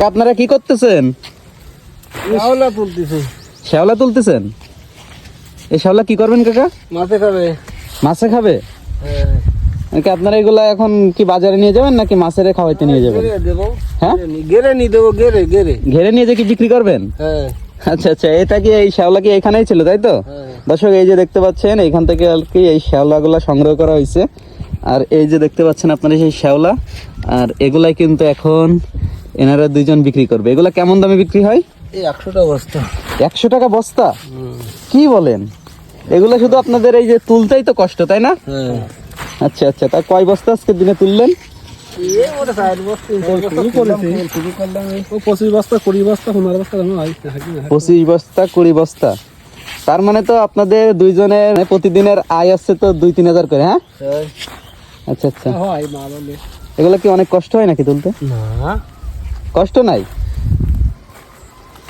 আপনারা কি করতেছেন? শ্যাওলা তুলতেছে। শ্যাওলা তুলতেছেন? এই শ্যাওলা কি করবেন কাকা? মাথে খাবে। মাছে খাবে? হ্যাঁ। নাকি আপনারা এগুলা এখন কি বাজারে নিয়ে যাবেন নাকি মাছের খাওয়াইতে নিয়ে যাবেন? হ্যাঁ? গেরে নি- গেরে নি দেবো গেরে গেরে ঘেরে নিয়ে যে কি বিক্রি করবেন? হ্যাঁ। আচ্ছা আচ্ছা এটা কি এই শ্যাওলা কি এখানেই ছিল তাই তো? হ্যাঁ। দর্শক এই যে দেখতে পাচ্ছেন এখান থেকে আর কি এই শ্যাওলাগুলা সংগ্রহ করা হয়েছে। আর এই যে দেখতে পাচ্ছেন আপনারা সেই শ্যাওলা আর এগুলাই কিন্তু এখন এনারা দুইজন বিক্রি করবে। এগুলা কেমন দামে বিক্রি হয়? এই একশোটা বস্তা। একশো টাকা বস্তা? কি বলেন? এগুলো শুধু আপনাদের এই যে তুলতেই তো কষ্ট তাই না? হ্যাঁ। আচ্ছা আচ্ছা তা কয় বস্তা আজকের দিনে তুললেন? পঁচিশ বস্তা কুড়ি বস্তা পনেরো বস্তা দাম পঁচিশ বস্তা কুড়ি বস্তা। তার মানে তো আপনাদের দুইজনের প্রতিদিনের আয় আসছে তো দুই তিন হাজার করে হ্যাঁ? হ্যাঁ। আচ্ছা আচ্ছা। এগুলো কি অনেক কষ্ট হয় নাকি তুলতে? না। কষ্ট নাই?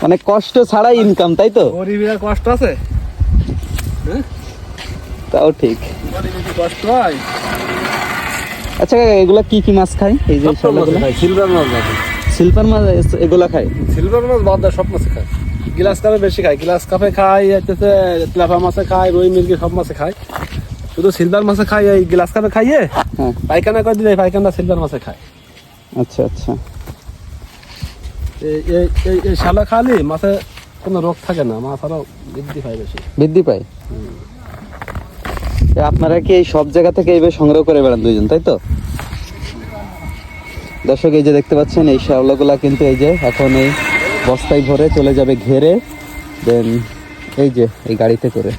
মানে কষ্ট ছাড়াই ইনকাম তাই তো? গরিবের কষ্ট আছে? তাও ঠিক। কষ্ট হয়? আচ্ছা এগুলা কি কি মাছ খায়? এই যে? সিলভার মাছ সিলভার মাছ এগুলা খায়? সিলভার মাছ বাদ সব মাছে খায়। গ্লাস কাপে বেশি খায়। গ্লাস কাপে খায় হচ্ছে তেলাপা মাছে খায় রুই মির্গি সব মাছে খায়। শুধু সিলভার মাছে খায় এই গ্লাস কাপে খাইয়ে হ্যাঁ। পায়খানা করে দিলে পায়খানা সিলভার মাছে খায়। আচ্ছা আচ্ছা। এই- শালা খালি মাছে কোনো রোগ থাকে না মাছ বৃদ্ধি পায় বেশি। বৃদ্ধি পায়? আপনারা কি এই সব জায়গা থেকে এইভাবে সংগ্রহ করে বেড়ান দুইজন তাই তো? দর্শক এই যে দেখতে পাচ্ছেন এই শ্যাওলাগুলা কিন্তু এই যে এখন এই বস্তায় ভরে চলে যাবে ঘেরে দেন এই যে এই গাড়িতে করে।